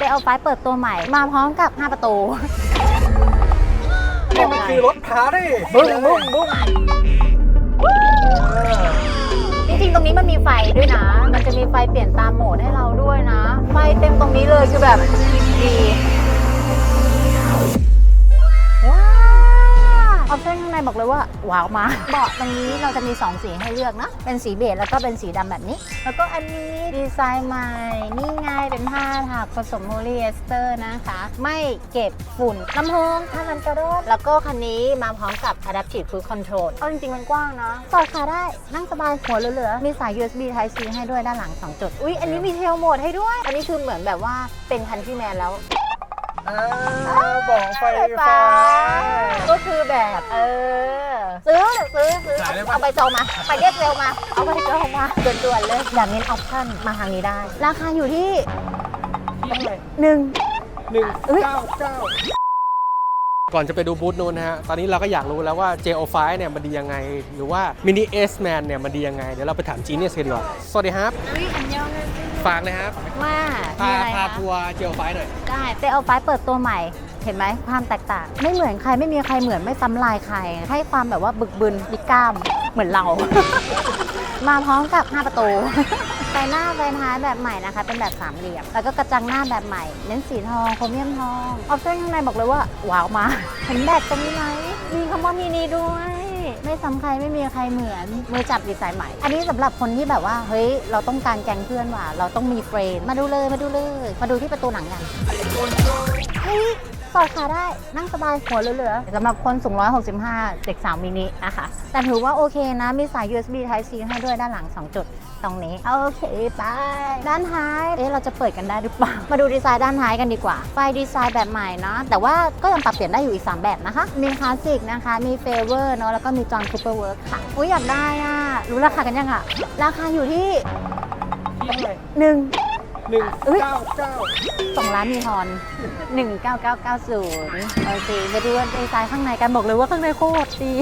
เจลไฟเปิดตัวใหม่ มาพร้อมกับ 5 ประตูนี่มันคือรถพาดิบึ้งบึ้งบึ้งจริงๆ ตรงนี้มันมีไฟด้วยนะ มันจะมีไฟเปลี่ยนตามโหมดให้เราด้วยนะ ไฟเต็มตรงนี้เลยคือแบบดี ออปชั่นข้างในบอกเลยว่าว้าวมากเบาะตรงนี้เราจะมี 2 สีให้เลือกนะเป็นสีเบจแล้วก็เป็นสีดำแบบนี้ แล้วก็อันนี้ดีไซน์ใหม่นี่ไงเป็นผ้าถักผสมโพลีเอสเตอร์นะคะ ไม่เก็บฝุ่นลำโพงถ้ามันกระโดดแล้วก็คันนี้มาพร้อมกับ Adaptive Cruise Control เอาจริงๆมันกว้างนะสอดขาได้นั่งสบายหัวเหลือๆมีสาย USB Type C ให้ด้วยด้านหลัง 2 จุด อุ๊ย อันนี้มีเทลโหมดให้ด้วย อันนี้คือเหมือนแบบว่าเป็นคันที่แมนแล้วอ่าบอกไฟฟ้า ก็คือแบบเออ ซื้อซื้อซื้อขายได้ปะ เอาไปจองมาไปเรียกเร็วมา เอาไปจองมาด่วนๆเลยอยากเน้นออปชั่นมาทางนี้ได้ ราคาอยู่ที่เท่าไหร่หนึ่ง หนึ่งเอ้ย เก้าเก้าก่อนจะไปดูบูธนู้นนะฮะ ตอนนี้เราก็อยากรู้แล้วว่า JO5 เนี่ยมันดียังไง หรือว่า Mini S Man เนี่ยมันดียังไง เดี๋ยวเราไปถามจีเนียสกันดีกว่าสวัสดีครับอุ้ยอันยองฝากเลยครับว่าพามีอะไรพาคะทัวร์ JO5 หน่อย ได้เจลไฟเปิดตัวใหม่ เห็นไหมความแตกต่าง ไม่เหมือนใครไม่มีใครเหมือนไม่ซ้ำลายใคร ให้ความแบบว่าบึกบึนดิกล้ามเหมือนเรา มาพร้อมกับ 5 ประตูไฟหน้าไฟท้ายแบบใหม่นะคะ เป็นแบบสามเหลี่ยม แล้วก็กระจังหน้าแบบใหม่ เน้นสีทองโครเมียมทองออปชั่นข้างในบอกเลยว่าว้าวมาเห็นแบตตรงนี้ไหมมีคำว่ามีนีด้วยไม่ซ้ำใครไม่มีใครเหมือนมือจับดีไซน์ใหม่ อันนี้สำหรับคนที่แบบว่า เฮ้ย เราต้องการแกงเพื่อนว่ะเราต้องมีเฟรนมาดูเลยมาดูเลย มาดูที่ประตูหนังกันเฮ้ย สอดขาได้นั่งสบายหัวเหลือๆสำหรับคนสูง 165 เด็กสาวมินินะคะ แต่ถือว่าโอเคนะ มีสาย USB Type C ให้ด้วยด้านหลัง 2 จุดตรงนี้ โอเคไป ด้านท้าย เอ๊ะ เราจะเปิดกันได้หรือเปล่า มาดูดีไซน์ด้านท้ายกันดีกว่า ไฟดีไซน์แบบใหม่นะแต่ว่าก็ยังปรับเปลี่ยนได้อยู่อีก 3 แบบนะคะ มีคลาสสิกนะคะ มีเฟเวอร์เนาะแล้วก็มีจอห์นคูเปอร์เวิร์คค่ะอุ้ยอยากได้อะรู้ราคากันยังอะราคาอยู่ที่เท่าไหร่หนึ่ง หนึ่งเก้าเก้าสองล้านมีทอน19990 โอเคไปดูดีไซน์ข้างในกันบอกเลยว่าข้างในโคตรดี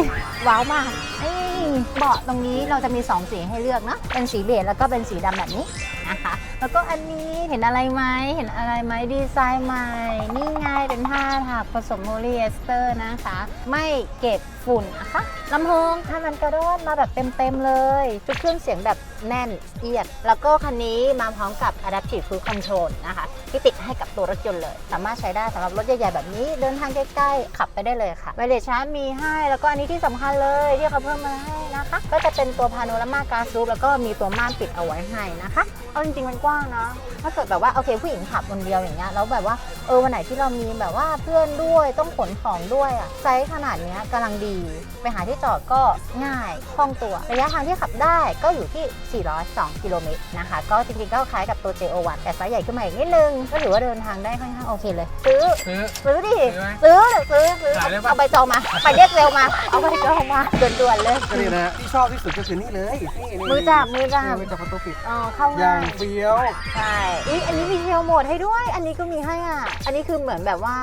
ว้าวมากเอ้ยเบาะตรงนี้เราจะมี 2 สีให้เลือกเนาะเป็นสีเบจแล้วก็เป็นสีดำแบบนี้นะคะ แล้วก็อันนี้เห็นอะไรไหมเห็นอะไรไหมดีไซน์ใหม่ นี่ไงเป็นผ้าถักผสมโพลีเอสเตอร์นะคะ ไม่เก็บฝุ่นนะคะ ลำโพงถ้ามันกระโดดมาแบบเต็มๆเลยชุดเครื่องเสียงแบบแน่นเอียด แล้วก็คันนี้มาพร้อมกับ Adaptive Cruise Control นะคะ ที่ติดให้กับตัวรถยนต์เลย สามารถใช้ได้สำหรับรถใหญ่ๆแบบนี้ เดินทางใกล้ๆ ขับไปได้เลยค่ะไวเลชาร์จมีให้ แล้วก็อันนี้ที่สำคัญเลยที่เขาเพิ่มมาให้นะคะ ก็จะเป็นตัวพาโนรามากาซูปแล้วก็มีตัวม่านปิดเอาไว้ให้นะคะ เอาจริงๆมันกว้างนะถ้าเกิดแบบว่าโอเคผู้หญิงขับคนเดียวอย่างเงี้ยแล้วแบบว่าเออวันไหนที่เรามีแบบว่าเพื่อนด้วยต้องขนของด้วยอะไซส์ขนาดเนี้ยกำลังดีไปหาที่จอดก็ง่ายคล่องตัว ระยะทางที่ขับได้ก็อยู่ที่ 402 กิโลเมตรนะคะ ก็จริงๆก็คล้ายกับตัว JO1 แต่ไซส์ใหญ่ขึ้นมาอีกนิดนึง ก็ถือว่าเดินทางได้ค่อนข้างโอเคเลย ซื้อ ซื้อ ซื้อดิ ซื้อไหมซื้อซื้อซื้อขายได้ปะ เอาไปจองมา ไปเรียกเร็วมา เอาไปจองมาด่วนๆเลย ก็นี่นะฮะที่ชอบที่สุดก็คือนี่เลยนี่นี่มือจับมือจับมือจับประตูปิดอ๋อเข้าอย่าง่างย เฟี้ยวใช่อุ๊ยอันนี้มีเทลโหมดให้ด้วย อันนี้ก็มีให้อะ อันนี้คือเหมือนแบบว่า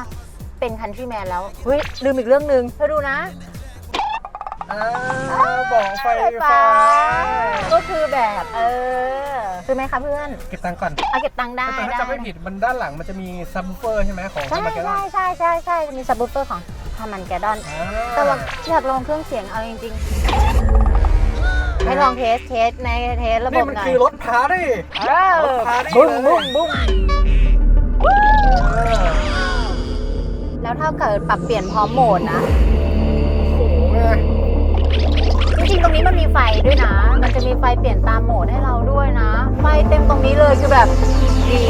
เป็นคันทรีแมนแล้วเฮ้ยลืมอีกเรื่องหนึ่งเธอดูนะอ่า บอกไฟฟ้า ก็คือแบบเออซื้อไหมคะเพื่อนเก็บตังค์ก่อนเอาเก็บตังค์ได้แต่ถ้าได้จำไม่ผิดมันด้านหลังมันจะมีซับวูเฟอร์ใช่ไหมของใช่สมาร์ทใช่ใช่ใช่ใช่จะมีซับบูเฟอร์ของทามันแกดอน แต่ว่าอยากลองเครื่องเสียงเอาจริงๆให้ลองเทสเทสในเทสระบนี่บมันหน่อยคือรถพาดิเออรถพาดิบุ้งเลยบุ้งบุ้งเออแล้วถ้าเกิดปรับเปลี่ยนพร้อมโหมดนะ โอ้โหไง จริงๆตรงนี้มันมีไฟด้วยนะ มันจะมีไฟเปลี่ยนตามโหมดให้เราด้วยนะ ไฟเต็มตรงนี้เลยคือแบบดี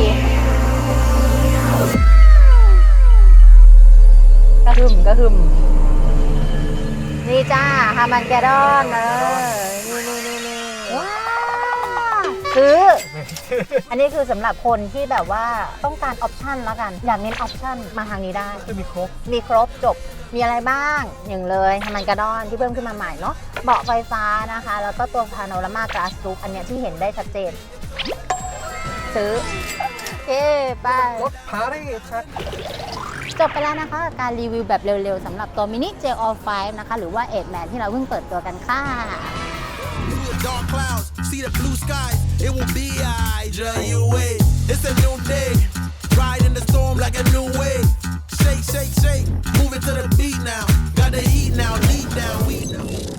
กระหึ่มกระหึ่มนี่จ้าฮามันแกดอนเออนี่นี่นี่นี่ว้าวซื้อ อันนี้คือสำหรับคนที่แบบว่าต้องการออปชันแล้วกัน อยากเน้นออปชันมาทางนี้ได้จะมีครบ มีครบจบ มีอะไรบ้างอย่างเลยทามันกระดอนที่เพิ่มขึ้นมาใหม่เนาะเบาะไฟฟ้านะคะ แล้วก็ตัวพาโนรามากราสรูปอันเนี้ยที่เห็นได้ชัดเจน ซื้อโอเคไปรถพาดิชัดจบไปแล้วนะคะกับการรีวิวแบบเร็วๆสำหรับตัวมินิ j All 5นะคะ หรือว่า8 Man ที่เราเพิ่งเปิดตัวกันค่ะ Through the dark clouds, see the blue skies. It will be I, J-U-A. It's a new day. Ride in the storm like a new wave. shake, shake, shake. Move it to the beat now. Got the heat now, lead down, we